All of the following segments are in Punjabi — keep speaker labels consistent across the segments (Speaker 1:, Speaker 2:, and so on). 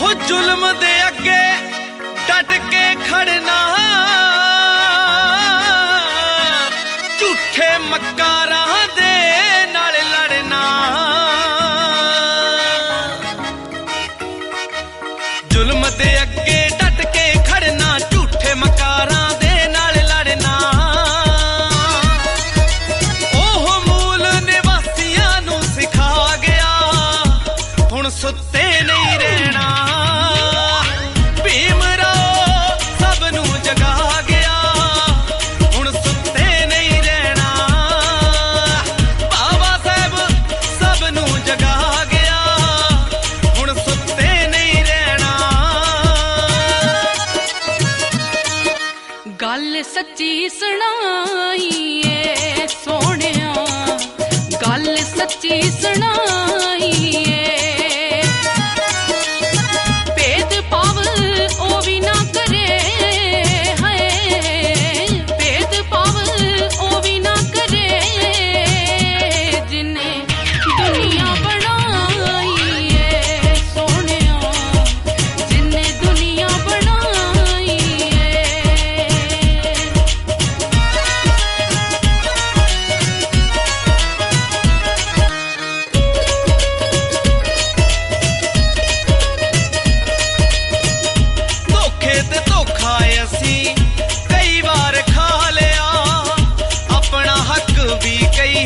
Speaker 1: ਹੋ ਜ਼ੁਲਮ ਦੇ ਸੁੱਤੇ ਨਹੀਂ ਰਹਿਣਾ। ਭੀਮ ਭੀਮਰਾਓ ਸਭ ਨੂੰ ਜਗਾ ਗਿਆ। ਹੁਣ ਸੁੱਤੇ ਨਹੀਂ ਰਹਿਣਾ। ਬਾਬਾ ਸਾਹਿਬ ਸਭ ਨੂੰ ਜਗਾ ਗਿਆ। ਹੁਣ ਸੁੱਤੇ ਨਹੀਂ ਰਹਿਣਾ।
Speaker 2: ਗੱਲ ਸੱਚੀ ਸੁਣਾਈ ਏ ਸੋਹਣਿਆ। ਗੱਲ ਸੱਚੀ ਸੁਣਾਈ ਏ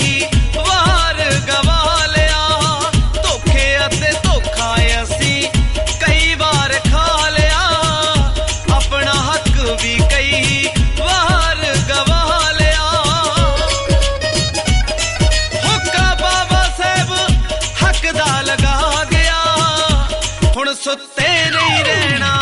Speaker 2: ਵੀ
Speaker 1: ਵਾਰ ਗਵਾ ਲਿਆ ਧੋਖੇ ਅਤੇ ਧੋਖਾ ਅਸੀਂ ਕਈ ਵਾਰ ਖਾ ਲਿਆ। ਆਪਣਾ ਹੱਕ ਵੀ ਕਈ ਵਾਰ ਗਵਾ ਲਿਆ ਹੁੱਕਾ ਬਾਬਾ ਸਾਹਿਬ ਹੱਕ ਦਾ ਲਗਾ ਗਿਆ। ਹੁਣ ਸੁੱਤੇ ਨਹੀਂ ਰਹਿਣਾ।